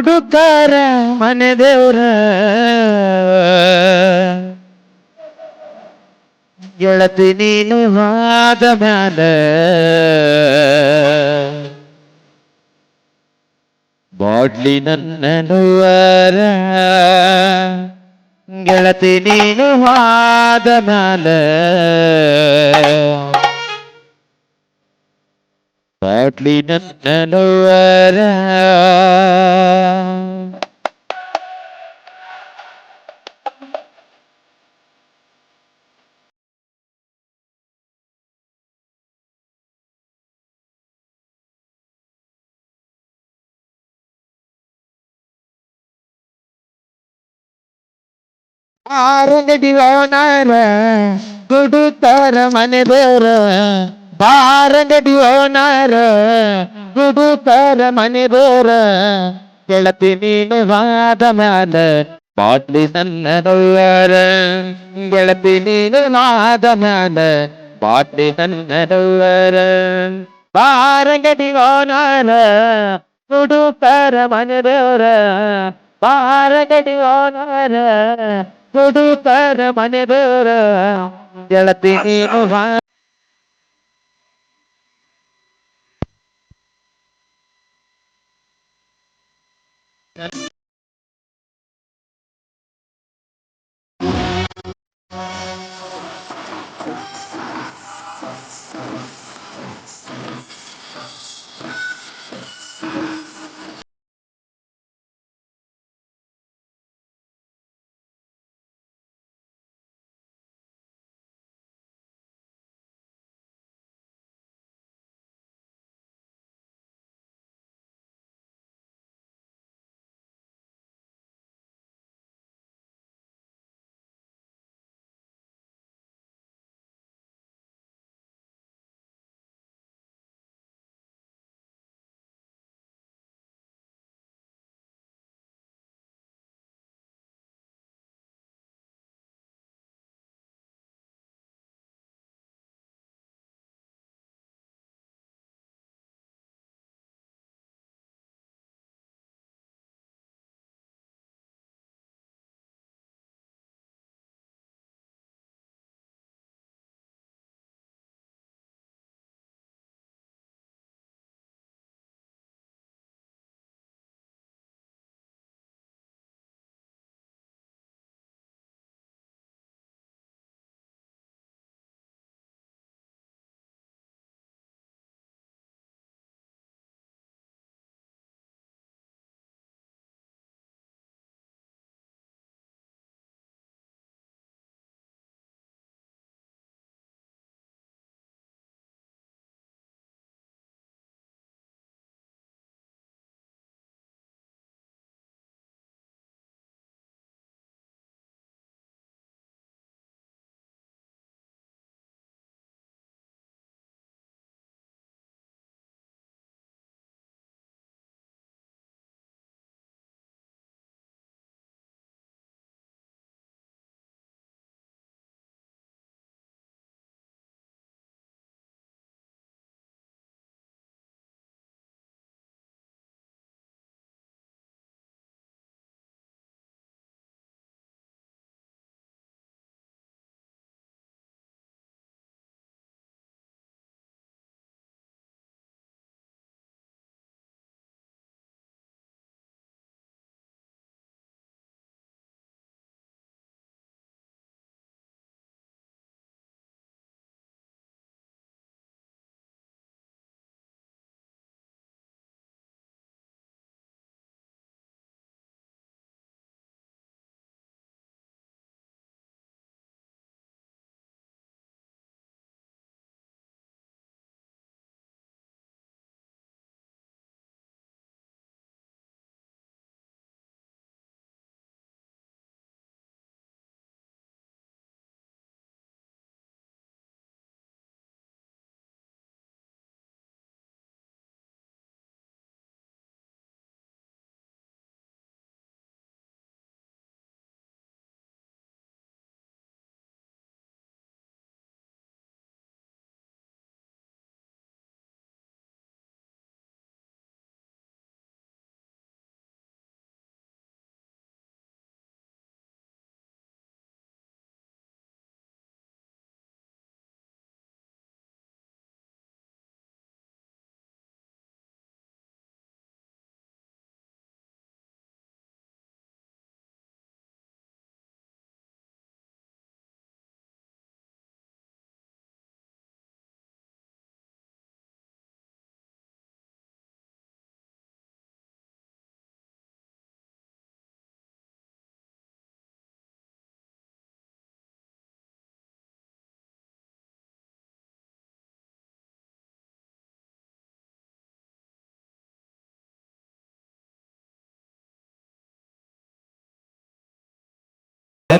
ಹುಡುಕಾರ ಮನೆ ದೇವ್ರ ಗೆಳತಿ ನೀನು ಆದ ಮ್ಯಾಲ ಬಾಡ್ಲಿ ನನ್ನ ನೋವರ ಗೆಳತಿ ನೀನು ಆದ ಮ್ಯಾಲ ಬಾಡ್ಲಿ ನನ್ನ ನೋವರ ஆரங்கடி ஓனார குடுத்தார மனை பேர பாரங்கடி ஓனார குடுத்தார மனை பேர கிளப்பி நீனு வாதமாத பாட்லி நன்னருவார கிளப்பி நீனு வாதமாத பாட்லி நன்னருவார பாரங்கடி ஓனார குடுத்தார மனை பாரங்கடி ஓனார ದುಡುತ್ತಾರೆ ಮನೆ ಬೇರ ಗೆಳತಿ ನೀನು Thank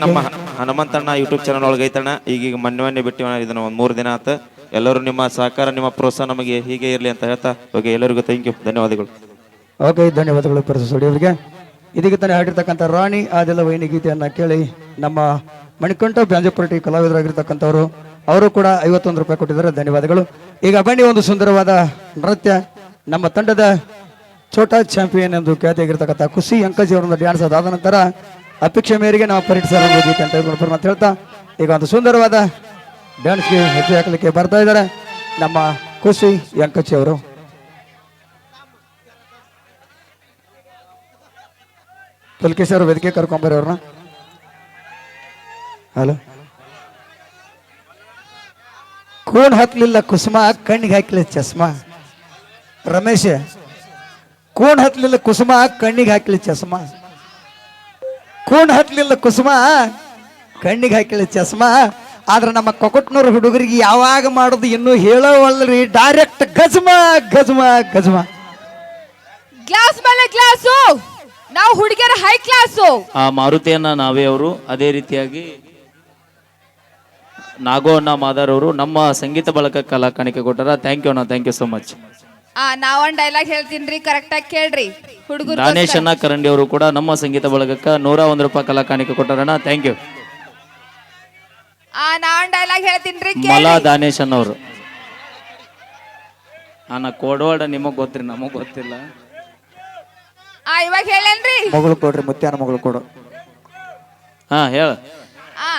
ನಮ್ಮ ಹನುಮಂತಣ್ಣ ಯೂಟ್ಯೂಬ್ ಚಾನಲ್ ಒಳಗೆ ಐತಣ್ಣ. ಈಗೀಗ ಮೊನ್ನೆ ಮೊನ್ನೆ ಬಿಟ್ಟಿವ ಇದನ್ನ ಒಂದು ಮೂರು ದಿನ ಆತ. ಎಲ್ಲರೂ ನಿಮ್ಮ ಸಹಕಾರ, ನಿಮ್ಮ ಪ್ರೋತ್ಸಾಹ ನಮಗೆ ಹೀಗೆ ಇರಲಿ ಅಂತ ಹೇಳ್ತಾ, ಓಕೆ, ಎಲ್ಲರಿಗೂ ಥ್ಯಾಂಕ್ ಯು ಧನ್ಯವಾದಗಳು. ಓಕೆ, ಧನ್ಯವಾದಗಳು ಪ್ರೊಫೆಸರ್ ಅವರಿಗೆ ಇದೀಗ ತಾನೇ ಹಾಡಿರ್ತಕ್ಕಂಥ ರಾಣಿ ಆದಿಲ್ಲ ವೈನಿ ಗೀತೆಯನ್ನು ಕೇಳಿ ನಮ್ಮ ಮಣಿಕಂಠ ಬ್ಯಾಂಜಪುರಟಿ ಕಲಾವಿದರಾಗಿರ್ತಕ್ಕಂಥವ್ರು, ಅವರು ಕೂಡ ಐವತ್ತೊಂದು ರೂಪಾಯಿ ಕೊಟ್ಟಿದ್ದಾರೆ. ಧನ್ಯವಾದಗಳು. ಈಗ ಬನ್ನಿ ಒಂದು ಸುಂದರವಾದ ನೃತ್ಯ. ನಮ್ಮ ತಂಡದ ಛೋಟಾ ಚಾಂಪಿಯನ್ ಎಂದು ಖ್ಯಾತಿಯಾಗಿರ್ತಕ್ಕಂಥ ಖುಷಿ ಅಂಕಜಿ ಅವರನ್ನು ಡ್ಯಾನ್ಸ್ ಅದಾದ ನಂತರ ಅಪೇಕ್ಷೆ ಮೇರೆಗೆ ನಾವು ಗೀತೆ ಅಂತ ಅಂತ ಹೇಳ್ತಾ, ಈಗ ಒಂದು ಸುಂದರವಾದ ಡ್ಯಾನ್ಸ್ಗೆ ಹೆಜ್ಜೆ ಹಾಕಲಿಕ್ಕೆ ಬರ್ತಾ ಇದ್ದಾರೆ ನಮ್ಮ ಖುಷಿ ಯಂಕಚ್ಚಿ ಅವರು. ಪುಲ್ಕೇಶ್ ಅವರು ವೇದಿಕೆ ಕರ್ಕೊಂಬರಿ ಅವ್ರನ್ನ. ಹಲೋ ಕೂಣ್ ಹತ್ಲಿಲ್ಲ ಕುಸುಮ, ಕಣ್ಣಿಗೆ ಹಾಕ್ಲಿಲ್ಲ ಚಸ್ಮಾ. ರಮೇಶ್, ಕೂಣ್ ಹತ್ಲಿಲ್ಲ ಕುಸುಮ, ಕಣ್ಣಿಗೆ ಹಾಕ್ಲಿ ಚಸ್ಮಾ. ಕೂನ್ ಹತ್ಲಿಲ್ಲ ಕುಸುಮ. ಕಣ್ಣಿಗೆ ಹಾಕಿಲ್ಲ ಚಸ್ಮ. ಆದ್ರೆ ನಮ್ಮ ಕೊಕಟ್ನೂರ್ ಹುಡುಗರಿಗೆ ಯಾವಾಗ ಮಾಡೋದು ಇನ್ನೂ ಹೇಳೋವಲ್ರಿ. ಡೈರೆಕ್ಟ್ ಗಜ್ಮ ಗಜ್ಮ ಗಜ್ಮ. ಗ್ಲಾಸ್ ಮೇಲೆ ಗ್ಲಾಸು ನಾವು ಹುಡುಗಿಯರ ಹೈ ಕ್ಲಾಸು ಆ ಮಾರುತಿಯನ್ನ ನಾವೇ ಅವರು ಅದೇ ರೀತಿಯಾಗಿ ನಾಗೋಣ್ಣ ಮಾದಾರ್ ಅವರು ನಮ್ಮ ಸಂಗೀತ ಬಳಕ ಕಲಾ ಕಾಣಿಕೆ ಕೊಟ್ಟಾರ. ಥ್ಯಾಂಕ್ ಯು ಅಣ್ಣ ಥ್ಯಾಂಕ್ ಯು ಸೋ ಮಚ್ ಆ ನಾವೊಂದ್ ಡೈಲಾಗ್ ಹೇಳ್ತೀನಿ ಕರೆಕ್ಟ್ ಆಗಿ ಕೇಳ್ರಿ. ಹುಡುಗರು ದಾನೇಶ್ ಅಣ್ಣ ಕರಂಡಿ ಅವರು ಕೂಡ ನಮ್ಮ ಸಂಗೀತ ಬಳಗಕ್ಕೆ ನೂರ ಒಂದು ರೂಪಾಯಿ ಕಲಾ ಕಾಣಿಕೆ ಕೊಟ್ಟಾರಣ್ಣ ಥ್ಯಾಂಕ್ ಯು ಆ ನಾವೊಂದ್ ಡೈಲಾಗ್ ಹೇಳ್ತೀನಿ ಮಲಾ ದಾನೇಶ್ ಅವರು ಅಣ್ಣ ಕೋಡವಾಡ ನಿಮಗ್ ಗೊತ್ತ್ರಿ ನಮಗ್ ಗೊತ್ತಿಲ್ಲ. ಆ ಇವಾಗ ಹೇಳೇನ್ರಿ? ಮಗಳು ಕೊಡ್ರಿ ಮುತ್ಯಾನ ಮಗಳು ಕೊಡು. ಹಾ ಹೇಳ. ಆ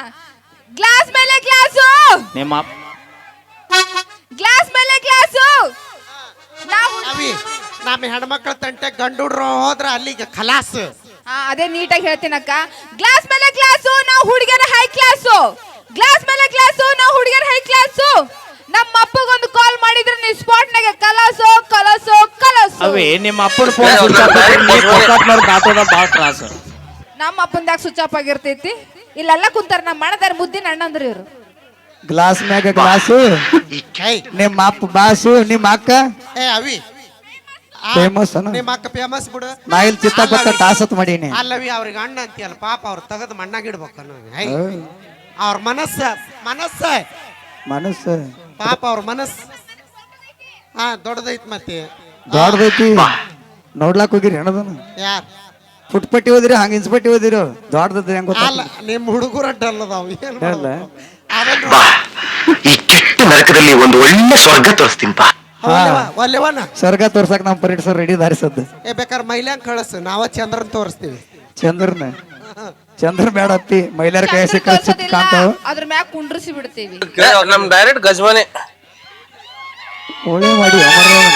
ಗ್ಲಾಸ್ ಮೇಲೆ ಗ್ಲಾಸು. ನಿಮ್ಮ ಗ್ಲಾಸ್ ಮೇಲೆ ಗ್ಲಾಸು. ನಾವು ಅವಿ ನಮ್ಮ ಹೆಣ್ಮಕ್ಳ ತಂಟೆ ಗಂಡು ಹುಡ್ರು ಹೋದ್ರ ಅಲ್ಲಿಗೆ ಖಲಾಸ್. ಆ, ಅದೇ ನೀಟಾಗಿ ಹೇಳ್ತೀನಕ್ಕ. ಗ್ಲಾಸ್ ಮೇಲೆ ಗ್ಲಾಸು ನಾವು ಹುಡುಗಿಯರ ಹೈ ಕ್ಲಾಸು. ಗ್ಲಾಸ್ ಮೇಲೆ ಗ್ಲಾಸು ನಾವು ಹುಡುಗಿಯರ ಹೈ ಕ್ಲಾಸು. ನಮ್ಮ ಅಪ್ಪಗೊಂದು ಕಾಲ್ ಮಾಡಿದ್ರೆ ನೀವು ಸ್ಪಾಟ್ನಾಗ ಕಲಸು ಕಲಸು ಕಲಸು. ಅವೇ ನಿಮ್ಮ ಅಪ್ಪನ ಫೋನ್ ದಾಟೋದ ಭಾಳ ತ್ರಾಸ. ನಮ್ಮ ಅಪ್ಪಂದಾಗ ಸ್ವಿಚ್ ಆಫ್ ಆಗಿರ್ತೈತಿ. ಇಲ್ಲೆಲ್ಲ ಕುಂತಾರ ನಮ್ಮ ಮಣದಾರ ಮುದ್ದಿನ ಅಣ್ಣಂದ್ರು ಇವ್ರು. ಗ್ಲಾಸ್ ಮ್ಯಾಗ ಗ್ಲಾಸು ಕೈ. ನಿಮ್ಮ ಅಪ್ಪ ಬಾಸು ನಿಮ್ಮ ಅಕ್ಕ? ಏ ಅವಿ. ಆ, ಫೇಮಸ್ ಅನ. ನಿಮ್ಮ ಅಕ್ಕ ಫೇಮಸ್ ಬಿಡು. ನಾ ಇಲ್ಲಿ ಚಿತ್ತಪಕ್ಕ ಟಾಸತ್ ಮಾಡೀನಿ. ಅಲ್ಲವಿ ಅವ್ರಿಗೆ ಅಣ್ಣ ಅಂತೀಯಲ್ಲ ಪಾಪ ಅವ್ರು ತೆಗೆದು ಮಣ್ಣಾಗ ಇಡ್ಬೇಕು ಹೈ. ಅವ್ರ ಮನಸ್ಸ ಮನಸ್ಸ. ಮನಸ್ಸು. ಪಾಪ ಅವ್ರ ಮನಸ್ಸ. ಹಾ ದೊಡ್ಡದೈತ್ ಮತ್ತೆ. ದೊಡ್ಡದೈತಿ. ನೋಡ್ಲಾಕ್ ಹೋಗಿರಿ ಹೆಣದನ. ಯಾರ್? ಪುಟ್ಪಟ್ಟಿ ಓದಿರಿ ಹಂಗ ಇನ್ಸ್ಪಟ್ಟಿ ಓದಿರಿ ದೊಡ್ಡದ ಹೆಂಗ್ ಗೊತ್ತ ಅಲ್ಲ ನಿಮ್ಮ ಹುಡುಗರು ಅಡ್ಡಲ್ಲದಾವ್. ಏನ್ ಅಲ್ಲ. ಅದನ್ನು ಈ ಕೆಟ್ಟ ನರಕದಲ್ಲಿ ಒಂದು ಒಳ್ಳೆ ಸ್ವರ್ಗ ತೋರಿಸ್ತೀನಿ ಬಾ. ಒಲ್ಲೆವನ ಸ್ವರ್ಗ ತೋರ್ಸಕ್ ನಮ್ ಪರೀಡ್ ಸರ್ ರೆಡಿ ದಾರಿಸದ್ದು ಏ ಬೇಕಾದ್ರೆ ಮೈಲ್ಯಾಂಗ್ ಕಳಿಸು. ನಾವ ಚಂದ್ರನ್ ತೋರಿಸ್ತೀವಿ. ಚಂದ್ರನ ಚಂದ್ರ ಬೇಡಪ್ಪಿ ಮೈಲಾರ ಕೈ ಚಂದ್ರ ಸಿಕ್ಕ ಕಾಂತಾವ ಅದ್ರ ಮ್ಯಾಗ ಕುಂಡ್ರಿಸಿ ಬಿಡ್ತೀವಿ. ನಮ್ ಡೈರೆಕ್ಟ್ ಗಜವಾನೆ. ಒಳ್ಳೆ ಮಾಡಿ ಅಮರ